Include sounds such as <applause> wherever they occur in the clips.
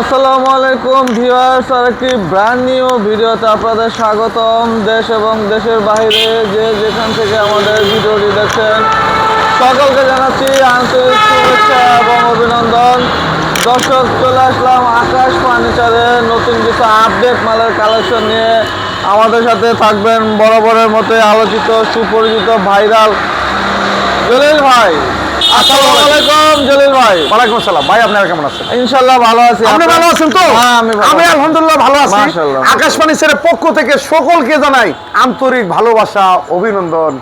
আসসালামু আলাইকুম ভিউয়ার্স, আর একটি ব্র্যান্ড নিউ ভিডিওতে আপনাদের স্বাগতম। দেশ এবং দেশের বাইরে যে যেখান থেকে আমাদের ভিডিওটি দেখছেন, সকলকে জানাচ্ছি আন্তরিক শুভেচ্ছা এবং অভিনন্দন। দর্শক, চলে আসলাম আকাশ ফার্নিচারের নতুন কিছু আপডেট মালের কালেকশন নিয়ে। আমাদের সাথে থাকবেন বরাবরের মতো আলোচিত, সুপরিচিত ভাইরাল জলিল ভাই। আসসালামু আলাইকুম জলিল ভাই। ওয়ালাইকুম আসসালাম। ভাই আপনারা কেমন আছেন? ইনশাল্লাহ ভালো আছি আপনি ভালো আছেন তো? হ্যাঁ আমি ভালো আমি আছি। আলহামদুলিল্লাহ ভালো আছি। আকাশবাণী স্যারের পক্ষ থেকে সকলকে জানাই আন্তরিক ভালোবাসা অভিনন্দন।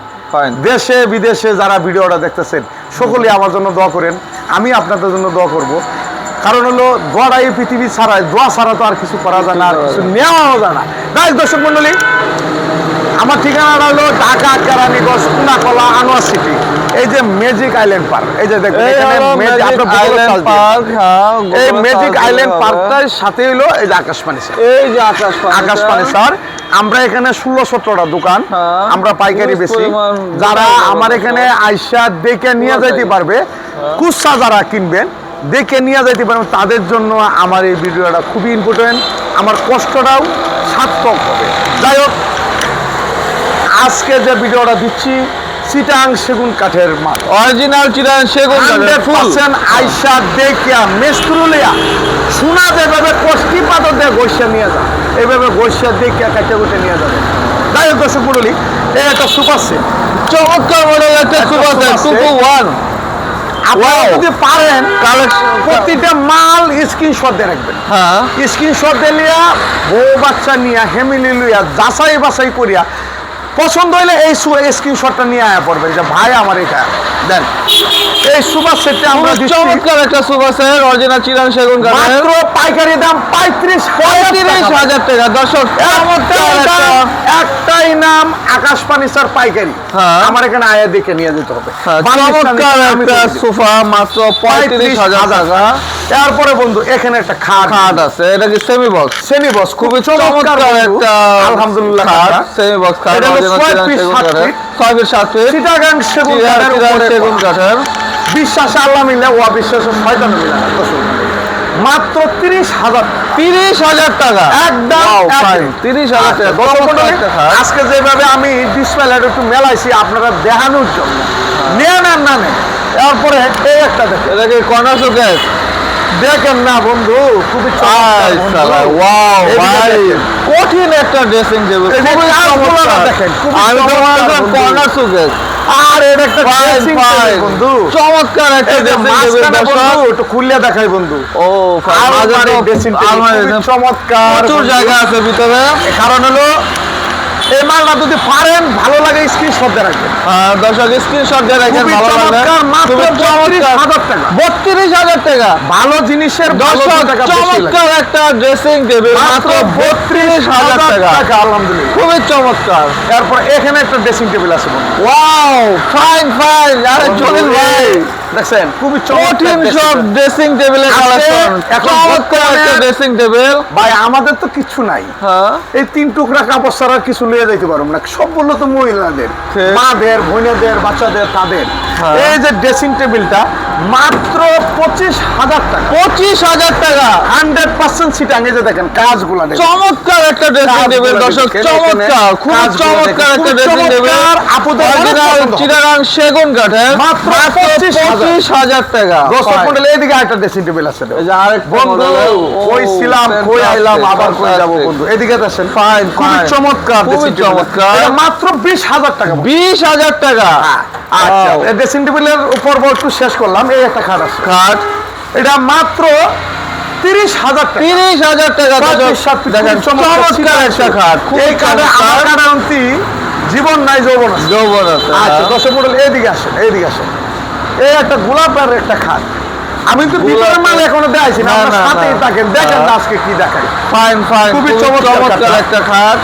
দেশে বিদেশে যারা ভিডিওটা দেখতেছেন সকলে আমার জন্য দোয়া করেন। আমি আপনাদের জন্য দোয়া করব। কারণ হলো দোয়াটা এই পৃথিবী ছাড়া দোয়া ছাড়া তো আর কিছু করা যায় না আর কিছু নেওয়াও যায় না। দর্শক মন্ডলী আমার ঠিকানাটা হলো ঢাকা কেরানীগঞ্জ কুনাকলা আনোয়ার সিটি। এই যে ম্যাজিক আইল্যান্ড পার্ক এই যে দেখুন এই হলো ম্যাজিক আইল্যান্ড হ্যাঁ পার্কটার সাথে হইল এই যে আকাশবাণী স্যার এই যে আকাশ পানি আকাশ পানি স্যার আমরা এখানে ষোলো সতেরোটা দোকান হ্যাঁ। আমরা পাইকারি বেশি যারা আমার এখানে আইসা দেখে নিয়ে যাইতে পারবে কুসা যারা কিনবেন দেখে নিয়ে যাইতে পারবেন। তাদের জন্য আমার এই ভিডিওটা খুবই ইম্পর্টেন্ট আমার কষ্টটাও সার্থক হবে। যাই হোক আজকে যে ভিডিওটা দিচ্ছি চিটাং সেগুন কাঠের মাঠ। অরিজিনাল চিরান সেগুন কাঠের আইসা দেখিয়া মেস্তুরুলিয়া যেভাবে কষ্টি পাথর দিয়ে গৈসা নিয়ে যা এইভাবে গৈসা দেখিয়া কাটে কুটে নিয়ে যাবে। যাই হোক দর্শক এই একটা সুপার সেট চমৎকার মডেল একটা সুপার টু ওয়ান। আপনারা যদি পারেন প্রতিটা মাল স্ক্রিনশট দিয়ে রাখবেন। হ্যাঁ। স্ক্রিনশট দিয়ে লিয়া বউ বাচ্চা নিয়া ফ্যামিলি লইয়া যাচাই বাছাই করিয়া পছন্দ হইলে এই স্ক্রিনশটটা নিয়ে আয়া পড়বেন যে ভাই আমার এটা। দেন। এই সুপার সেটটা আমরা চমৎকার একটা সুপার সেট অরিজিনাল চিরান সেগুন কাঠের মাত্র পাইকারি দাম পঁয়ত্রিশ পঁয়ত্রিশ হাজার টাকা। দর্শক একটাই নাম আকাশ পাইকারি। হ্যাঁ। আমার এখানে আয়া দেখে নিয়ে যেতে হবে। হ্যাঁ, চমৎকার একটা সোফা মাত্র পঁয়ত্রিশ হাজার টাকা। এরপরে বন্ধু এখানে একটা খাট। খাট আছে। এটা কি সেমি বক্স শ্রেণি বস খুবই চমৎকার একটা আলহামদুলিল্লাহ খাট। সেমি বক্স খাট ছয় চিরান সেগুন কাঠের। ছয় ফিট সাত ফিট চিটাগাং সেগুন কাঠের উপরে সেগুন কাঠের বিশ্বাসে আল্লাহ মিলে ও বিশ্বাসে শয়তান মিলে মাত্র তিরিশ হাজার তিরিশ হাজার টাকা। একদম তিরিশ হাজার টাকা। একটা খাট। আজকে যেভাবে আমি ডিসপ্লে একটু মেলাইছি আপনারা দেখানোর জন্য। নেন আর না। নেন এরপরে এই একটা দেখেন। এটা কি কর্নার শোকেস দেখেন না বন্ধু খুবই ওয়াও ভাই। কঠিন একটা ড্রেসিং টেবিল দেখেন, আমি কর্নার আর এটা একটা dressing বন্ধু। চমৎকার একটা ড্রেসিং টেবিল বন্ধু একটু খুললে দেখাই বন্ধু। ও আলমারি খুবই দেখেন। চমৎকার প্রচুর জায়গা আছে ভিতরে। কারণ হলো এই মালটা যদি পারেন ভালো লাগে স্ক্রিনশট দিয়ে রাখবেন। আহ, দর্শক স্ক্রিনশট দিয়ে রাখেন ভালো লাগবে চমৎকার, মাত্র খুবই 32,000 টাকা। বত্রিশ হাজার টাকা। ভালো জিনিসের দর্শক চমৎকার একটা ড্রেসিং টেবিল মাত্র বত্রিশ হাজার টাকা। আলহামদুলিল্লাহ। খুবই চমৎকার। এরপর এখানে একটা ড্রেসিং টেবিল আছে। ওয়াও ফাইন ফাইন আরে জলিল ভাই। দেখছেন? খুবই কঠিন চমৎকার সব ড্রেসিং টেবিলের কালেকশন এখন একটা ড্রেসিং টেবিল ভাই আমাদের তো কিছু নাই। হ্যাঁ। এই তিন টুকরা কাপড় ছাড়া কিছু নিয়ে যাইতে পারব না। সবগুলো তো মহিলাদের মাদের বোনেদের বাচ্চাদের তাদের। হ্যাঁ। এই যে ড্রেসিং টেবিলটা মাত্র পঁচিশ হাজার টাকা। পঁচিশ হাজার টাকা। হান্ড্রেড পার্সেন্ট সিটাং এই যে দেখেন কাজগুলা চমৎকার একটা ড্রেসিং টেবিল দর্শক চমৎকার খুব চমৎকার একটা ড্রেসিং টেবিল আপুদের। চিটাগাং সেগুন কাঠের। মাত্র 25,000 পঁচিশ হাজার টাকা। দর্শক Fine। এইদিকে একটা ড্রেসিং টেবিল আছে এই যে আরেকটা বন্ধু কই ছিলাম কই আইলাম আবার কই যাব বন্ধু? এদিকে দেখেন Fine, খুবই চমৎকার খুবই চমৎকার। এটা মাত্র টাকা টাকা। আচ্ছা। এই ড্রেসিং টেবিলের উপর শেষ করলাম। এই একটা খাট আছে। খাট এটা মাত্র তিরিশ হাজার তিরিশ হাজার টাকা দেখেন চমৎকার। একটা খাট এই আমার জীবন নাই যৌবন আছে। যৌবন আছে আচ্ছা হ্যাঁ। দর্শক মন্ডল এইদিকে আসেন এইদিকে আসেন। এই একটা গোলাপ আর একটা খাট আমি তো ভিতরে মাল এখনও দেখাইছি না আমার সাথেই থাকেন দেখেন হ্যাঁ। আজকে কি দেখাই। ফাইন ফাইন খুবই চমৎকার একটা খাট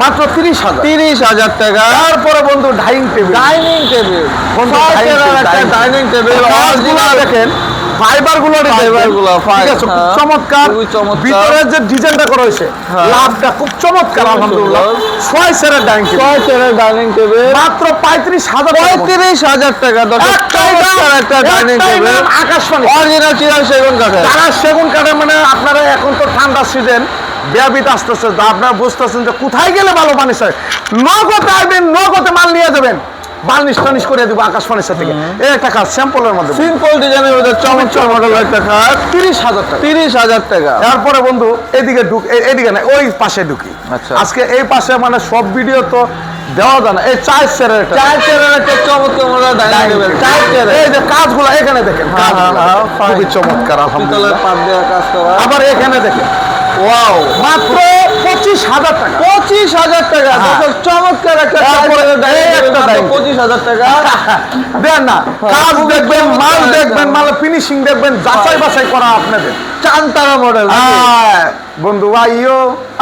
মাত্র তিরিশ হাজার। তিরিশ হাজার টাকা। তারপরে বন্ধু dining table dining table dining table দেখেন। ফাইবারগুলো Fiber গুলো, ঠিক আছে খুব হ্যাঁ। চমৎকার। ভিতরে যে ডিজাইনটা করা হয়েছে হ্যাঁ। লাভটা খুব চমৎকার আলহামদুলিল্লাহ। ছয় সেরের ডাইনিং ছয় চেয়ারের ডাইনিং টেবিল মাত্র পঁয়ত্রিশ হাজার পঁয়ত্রিশ হাজার টাকা দর্শক একটাই দাম, চমৎকার একটা ডাইনিং টেবিল আকাশবাণী। অরিজিনাল চিরাল সেগুন কাঠে মানে আপনারা এখন তো ঠান্ডা সিজন ব্যাপিত আসতেছে। আপনারা বুঝতেছেন যে কোথায় গেলে ভালো মানুষ হয় নগদে আসবেন নগদে মাল নিয়ে যাবেন। বার্নিশ টার্নিশ করে দিব আকাশ ফার্নিচার থেকে এই একটা কাজ স্যাম্পলের মধ্যে সিম্পল ডিজাইনের মধ্যে চমৎকার মডেল একটা খাট তিরিশ হাজার টাকা। তিরিশ হাজার টাকা। তারপরে বন্ধু এদিকে ঢুক এদিকে না ওই পাশে ঢুকি। আচ্ছা। আজকে এই পাশে মানে সব ভিডিও তো দেওয়া যায় না। এই চার একটা। চার চেয়ারের একটা চমৎকার ডাইনিং টেবিল চার চেয়ারের এই যে কাজগুলো এখানে দেখেন হ্যাঁ, হ্যাঁ। হ্যাঁ. খুবই চমৎকার আলহামদুলিল্লাহ। কাজ আবার এখানে দেখেন। ওয়াও মাত্র পঁচিশ হাজার টাকা। পঁচিশ হাজার টাকা। চমৎকার একটা তারপরে চার চেয়ারের এই ডাইনিং টেবিল একটা মাত্র ডাইনিং পঁচিশ হাজার টাকা। <laughs> দেন না কাজ দেখবেন মাল দেখবেন মাল ফিনিশিং দেখবেন যাচাই বাছাই করা আপনাদের। চান্তারা মডেল বন্ধু আইও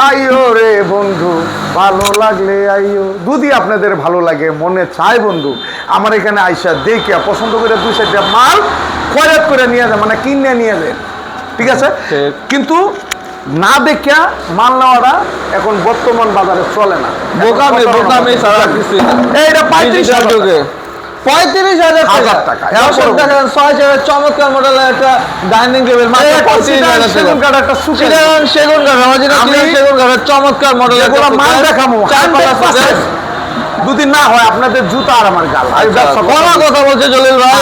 আইও রে বন্ধু ভালো লাগলে আইও। দুদি আপনাদের ভালো লাগে মনে চায় বন্ধু আমার এখানে আইসা দেখে পছন্দ করে দুই চারটা মাল খয়াত করে নিয়ে যায় মানে কিনে নিয়ে যায় ঠিক আছে? কিন্তু না দেখিয়া মাল নেওয়াটা এখন বর্তমান বাজারে চলে না। বোকামি বোকামি সারা কিছু এইটা পঁয়ত্রিশ হাজার পঁয়ত্রিশ টাকা। দেখেন ছয় চমৎকার মডেলের একটা ডাইনিং টেবিল সেগুন কাঠ একটা সেগুন কাঠ অরিজিনাল সেগুন চমৎকার মডেলের মাল। দেখাবো। যদি না হয় আপনাদের জুতা আর আমার গাল। করতে কোনো কথা বলছে জলিল ভাই।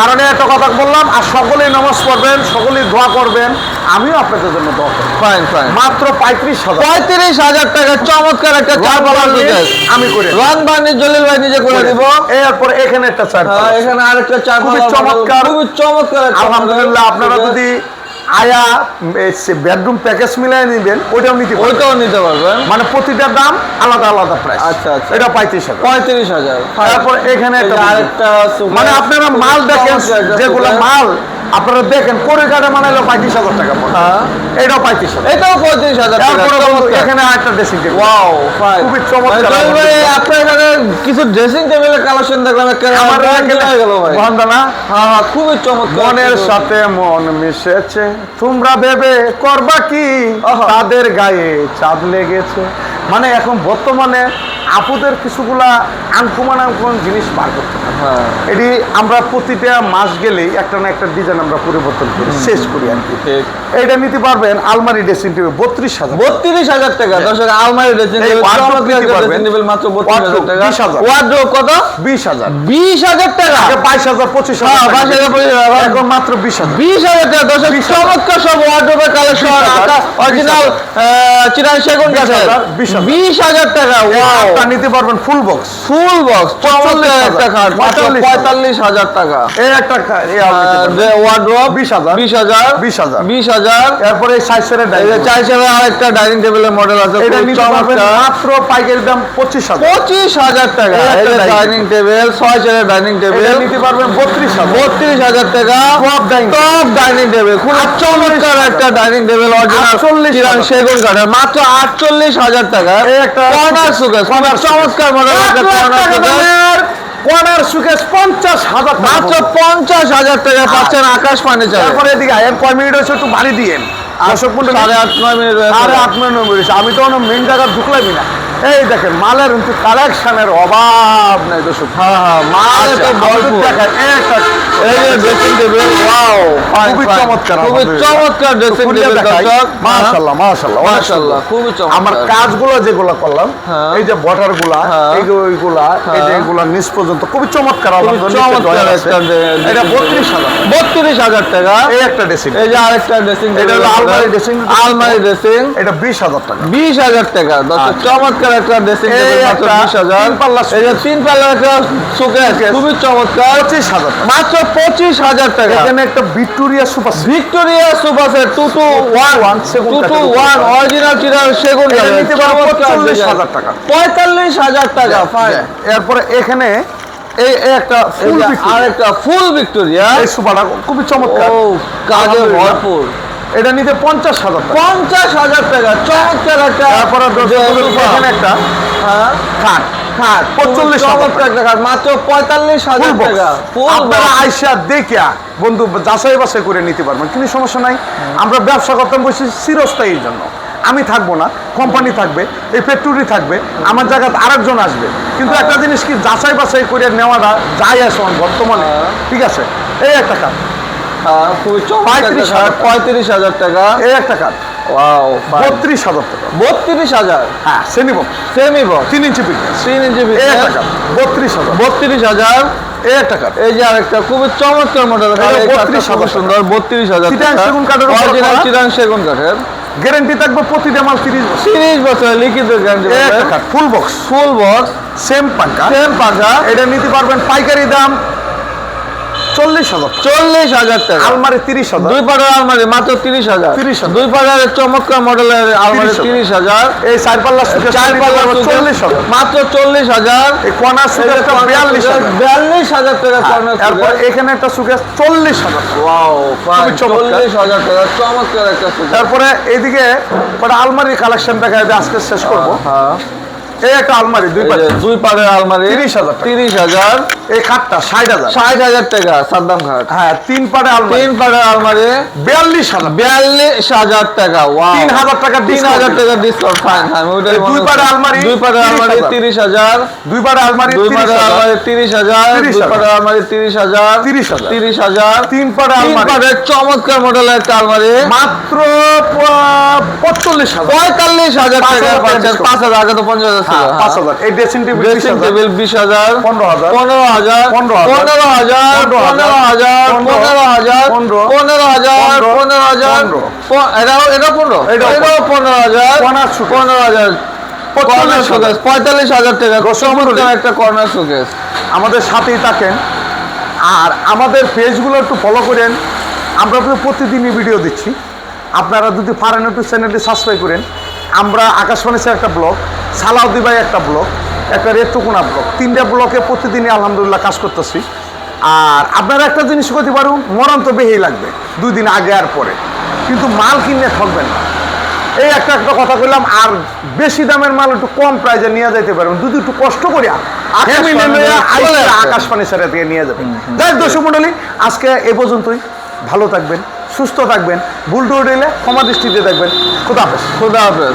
কারণে একটা কথা বললাম আর সকলেই নামাজ পড়বেন সকলেই দোয়া করবেন। আমিও আপনাদের জন্য দোয়া করব। ফাইন ফাইন মাত্র পঁয়ত্রিশ হাজার। পঁয়ত্রিশ হাজার টাকা চমৎকার একটা চার বলার আমি করে। রান বার্নি জলিল ভাই নিজে করে দিব। এরপর এখানে একটা চার হ্যাঁ, এখানে আরেকটা চার খুবই চমৎকার। খুবই চমৎকার আলহামদুলিল্লাহ আপনারা যদি আয়া বেডরুম প্যাকেজ মিলাই নেবেন ওইটাও নিতে ওইটাও নিতে পারবেন। মানে প্রতিটার দাম আলাদা আলাদা প্রাইস আচ্ছা, আচ্ছা। এটা পঁয়ত্রিশ হাজার। পঁয়ত্রিশ হাজার। তারপর এখানে একটা আরেকটা মানে আপনারা মাল দেখেন যেগুলো মাল আপনারা দেখেন করে কাটে মানাইলো পঁয়ত্রিশ হাজার টাকা হ্যাঁ। এটাও পঁয়ত্রিশ হাজার। এটাও পঁয়ত্রিশ হাজার। এখানে আরেকটা ড্রেসিং টেবিল ওয়াও খুবই চমৎকার। আপনার এখানে কিছু ড্রেসিং টেবিলের কালেকশন দেখলাম গেল হ্যাঁ হ্যাঁ খুবই চমৎকার। মনের সাথে মন মিশেছে। তোমরা ভেবে করবা কি। তাদের গায়ে চাঁদ লেগেছে। মানে এখন বর্তমানে আপুদের কিছুগুলা আনকুমান আনকুমান জিনিস বার করতে হয়। হ্যাঁ। এটি আমরা প্রতিটা মাস গেলেই একটা না একটা ডিজাইন আমরা পরিবর্তন করি শেষ করি আর কি। এইটা নিতে পারবেন আলমারি ড্রেসিং টেবিল বত্রিশ হাজার বত্রিশ হাজার টাকা। দর্শক আলমারি ড্রেসিং টেবিল মাত্র বত্রিশ হাজার টাকা। 20,000 ওয়ার্ড্রোব কত? বিশ হাজার। বিশ হাজার টাকা? বাইশ হাজার পঁচিশ হ্যাঁ, হাজার 22,000, 25,000 এখন মাত্র বিশ হাজার। বিশ হাজার টাকা। দর্শক চমৎকার সব ওয়ার্ড্রোবের কালেকশন 20,000, অরিজিনাল চিরান সেগুন গাছের। 20,000, 20,000 বিশ হাজার টাকা ওয়াও একটা নিতে পারবেন ফুল বক্স ফুল বক্স মাত্র 45,000 পঁয়তাল্লিশ হাজার টাকা। এই একটা আলমারি নিতে পারবেন। ওয়ার্ড্রোব 20,000 বিশ হাজার। বিশ হাজার। এরপরে এই যে আরেকটা ডাইনিং টেবিলের মডেল আছে এটা নিতে পারবেন মাত্র পাইকারি দাম পঁচিশ হাজার। পঁচিশ হাজার টাকা। ডাইনিং টেবিল ছয় চেয়ারের ডাইনিং টেবিল নিতে পারবেন বত্রিশ হাজার। বত্রিশ হাজার টাকা। Top dining top dining table খুব চমৎকার একটা ডাইনিং টেবিল অরিজিনাল 48 চিরান হাজার। সেগুন কাঠের। মাত্র আটচল্লিশ হাজার টাকা। এই একটা কর্নার সুকেস corner চমৎকার মডেল কর্নার সুকেশ পঞ্চাশ হাজার টাকা। মাত্র পঞ্চাশ হাজার টাকা পাচ্ছেন আকাশ পানি যায় তারপরে এদিকে এম কয় মিনিট হয়েছে একটু বাড়ি দিয়েন দর্শক মণ্ডলী, সাড়ে আট নয় মিনিট সাড়ে আট মিনিট আমি তো মেন জায়গা ঢুকলামই না। এই দেখেন মালের কিন্তু কালেকশনের অভাব নাই দর্শক। হ্যাঁ মাল তো ভরপুর। দেখেন, একটা এই যে ড্রেসিং টেবিল ওয়াও খুবই চমৎকার খুবই চমৎকার ড্রেসিং টেবিল দর্শক মাশাআল্লাহ মাশাআল্লাহ মাশাআল্লাহ খুবই চমৎকার। আমার কাজগুলো যেগুলো করলাম। এই যে বটারগুলা। এই যে ওইগুলা এই যে। এগুলা নিচ পর্যন্ত খুবই চমৎকার একটা এটা বত্রিশ। হাজার বত্রিশ হাজার টাকা। এই একটা ড্রেসিং এই যে আরেকটা ড্রেসিং এটা হলো আলমারি ড্রেসিং এটা টাকা। দর্শক আচ্ছা। চমৎকার একটা ড্রেসিং টেবিল মাত্র একটা বিশ হাজার। তিন পাল্লা এই যে তিন পাল্লার একটা সুকেস খুবই চমৎকার। পঁচিশ হাজার টাকা। মাত্র পঁচিশ হাজার টাকা। এখানে একটা ভিক্টোরিয়া সুপার ভিক্টোরিয়া সুপারসের টু টু ওয়ান One, সেগুন টু টু কাঠের ওয়ান অরিজিনাল চিরার সেগুন এটা নিতে চমৎকার 45,000 টাকা। পঁয়তাল্লিশ হাজার টাকা ফাইন এরপরে এখানে এই একটা ফুল আর একটা ফুল ভিক্টোরিয়া। এই সুপারটা খুবই চমৎকার। ও কাজে। ভরপুর। এটা নিতে পঞ্চাশ হাজার পঞ্চাশ হাজার টাকা চমৎকার একটা তারপরে একটা হ্যাঁ। খাট। খাট পঁয়তাল্লিশ হাজার চমৎকার একটা খাট মাত্র পঁয়তাল্লিশ হাজার। টাকা। ফুল আপনারা আইসা দেখিয়া বন্ধু যাচাই বাছাই করে নিতে পারবেন। কিন্তু সমস্যা নাই। আমরা ব্যবসা করতাম বসে চিরস্থায়ীর জন্য। আমি থাকব না কোম্পানি থাকবে এই ফ্যাক্টরি থাকবে আমার জায়গাতে আরেকজন আসবে। কিন্তু একটা জিনিস কি যাচাই বাছাই করে নেওয়াটা যাই আসে বর্তমানে। হ্যাঁ। ঠিক আছে? এই একটা কাজ পঁয়ত্রিশ হাজার টাকা। এই একটা কাজ ওয়াও বত্রিশ হাজার টাকা। বত্রিশ হাজার? হ্যাঁ তিন ইঞ্চি ইঞ্চি বত্রিশ হাজার। বত্রিশ হাজার? এই একটা কাজ এই যে আরেকটা খুবই চমৎকার মডেল এটা 32,000 সুন্দর বত্রিশ হাজার চিটাং সেগুন কাঠের অরিজিনাল চিরাং সেগুন কাঠের। গ্যারেন্টি থাকবে প্রতিটা মাল তিরিশ বছর। তিরিশ বছর লিখিত guarantee full box full box same পাঙ্কা same পাখা এটা নিতে পারবেন পাইকারি দাম চল্লিশ হাজার চল্লিশ হাজার টাকা। আলমারি তিরিশ হাজার। দুই পাটার আলমারি মাত্র তিরিশ হাজার। 30,000 দুই পাটার চমৎকার মডেলের আলমারি তিরিশ হাজার। এই চার পাল্লা চার পাল্লা চল্লিশ হাজার। মাত্র চল্লিশ হাজার। কর্নার বিয়াল্লিশ হাজার। বিয়াল্লিশ হাজার টাকা হ্যাঁ, কর্নার এখানে একটা চল্লিশ হাজার। টাকা। ওয়াও খুবই চমৎকার। চল্লিশ হাজার টাকা চমৎকার একটা সুযোগ তারপরে এইদিকে কটা আলমারির কালেকশন দেখা আজকে শেষ করব। হ্যাঁ। এই একটা আলমারি দুই পাশে। দুই আলমারি 30,000 টাকা। তিরিশ হাজার। এই খাটটা ষাট হাজার। ষাট হাজার টাকা সাদ্দাম খাট। হ্যাঁ তিন আলমারি। তিন আলমারি বিয়াল্লিশ হাজার। বিয়াল্লিশ হাজার টাকা তিন হাজার টাকা তিন হাজার টাকা ডিসকাউন্ট ফাইন ফাইন ওইটাই দুই। আলমারি দুই পাটের 30,000 আলমারি তিরিশ হাজার। দুই আলমারি দুই তিরিশ আলমারি তিরিশ হাজার। 30,000 দুই পাটের আলমারি তিরিশ হাজার। 30,000 তিরিশ হাজার। তিন আলমারি। চমৎকার মডেলের একটা আলমারি। মাত্র পঁয়তাল্লিশ হাজার। পঁয়তাল্লিশ হাজার পাঁচ টাকা হাজার। পাঁচ হাজার আগে তো পঞ্চাশ হ্যাঁ, হ্যাঁ। পাঁচ হাজার। এই ড্রেসিং টেবিল বিশ ড্রেসিং টেবিল বিশ হাজার পনেরো হাজার। পনেরো হাজার পনেরো হাজার, পনেরো হাজার পনেরো হাজার, পনেরো হাজার পনেরো, হাজার। এটাও এটা পনেরো? এটাও পনেরো। হাজার। পনেরো হাজার। কর্নার পঁয়তাল্লিশ হাজার। শোকেস। পঁয়তাল্লিশ হাজার টাকা। একটা কর্নার শোকেস। আমাদের সাথেই থাকেন। আর আমাদের পেজগুলো একটু ফলো করেন। আমরা তো প্রতিদিনই ভিডিও দিচ্ছি। আপনারা যদি পারেন একটু চ্যানেলটি সাবস্ক্রাইব করেন। আমরা আকাশবাণীতে একটা ব্লগ সালাউদ্দি ভাই একটা ব্লগ একটা রেটুকুনা ব্লগ তিনটা ব্লকে প্রতিদিনই আলহামদুলিল্লাহ কাজ করতেছি। আর আপনারা একটা জিনিস করতে পারুন মরণ তো বেহেই লাগবে দুই দিন আগে আর পরে। কিন্তু মাল কিনে ঠকবেন না। এই একটা একটা কথা বললাম আর বেশি দামের মাল একটু কম প্রাইজে নিয়ে যাইতে পারবেন। যদি একটু কষ্ট করিয়া আকাশ। আকাশ পানি ছেড়ে থেকে নিয়ে যাবেন। যাই দর্শক মন্ডলী আজকে এ পর্যন্তই। ভালো থাকবেন সুস্থ থাকবেন ভুল টুল দিলে ক্ষমা দৃষ্টিতে দেখবেন। খুদা হাফেজ। খুদা হাফেজ।